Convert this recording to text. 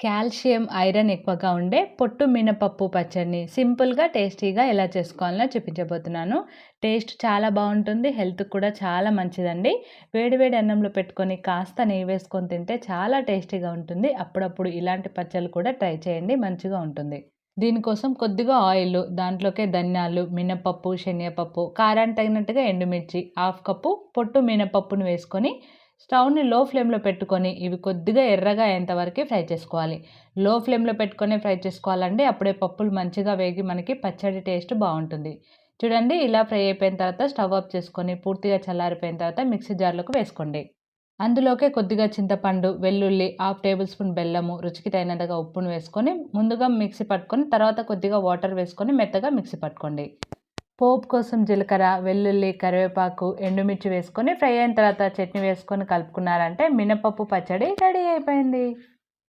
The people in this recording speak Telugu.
కాల్షియం ఐరన్ ఎక్కువగా ఉండే పొట్టు మినపప్పు పచ్చడిని సింపుల్గా టేస్టీగా ఎలా చేసుకోవాలో చూపించబోతున్నాను. టేస్ట్ చాలా బాగుంటుంది హెల్త్ కూడా చాలా మంచిదండి. వేడివేడి అన్నంలో పెట్టుకొని కాస్త నెయ్యి వేసుకొని తింటే చాలా టేస్టీగా ఉంటుంది. అప్పుడప్పుడు ఇలాంటి పచ్చళ్ళు కూడా ట్రై చేయండి మంచిగా ఉంటుంది. దీనికోసం కొద్దిగా ఆయిల్ దాంట్లోకే ధనియాలు మినపప్పు శనగపప్పు కారానికి తగినట్టుగా ఎండుమిర్చి హాఫ్ కప్పు పొట్టు మినపప్పును వేసుకొని స్టవ్ని లో ఫ్లేమ్లో పెట్టుకొని ఇవి కొద్దిగా ఎర్రగా అయ్యేంతవరకు ఫ్రై చేసుకోవాలి. లో ఫ్లేమ్లో పెట్టుకొని ఫ్రై చేసుకోవాలండి అప్పుడే పప్పులు మంచిగా వేగి మనకి పచ్చడి టేస్ట్ బాగుంటుంది. చూడండి ఇలా ఫ్రై అయిపోయిన తర్వాత స్టవ్ ఆఫ్ చేసుకొని పూర్తిగా చల్లారిపోయిన తర్వాత మిక్సీ జార్లోకి వేసుకోండి. అందులోకే కొద్దిగా చింతపండు వెల్లుల్లి హాఫ్ టేబుల్ స్పూన్ బెల్లము రుచికి తగినంతగా ఉప్పును వేసుకొని ముందుగా మిక్సీ పట్టుకొని తర్వాత కొద్దిగా వాటర్ వేసుకొని మెత్తగా మిక్సీ పట్టుకోండి. పోపు కోసం జీలకర్ర వెల్లుల్లి కరివేపాకు ఎండుమిర్చి వేసుకొని ఫ్రై అయిన తర్వాత చట్నీ వేసుకొని కలుపుకున్నారంటే మినపప్పు పచ్చడి రెడీ అయిపోయింది.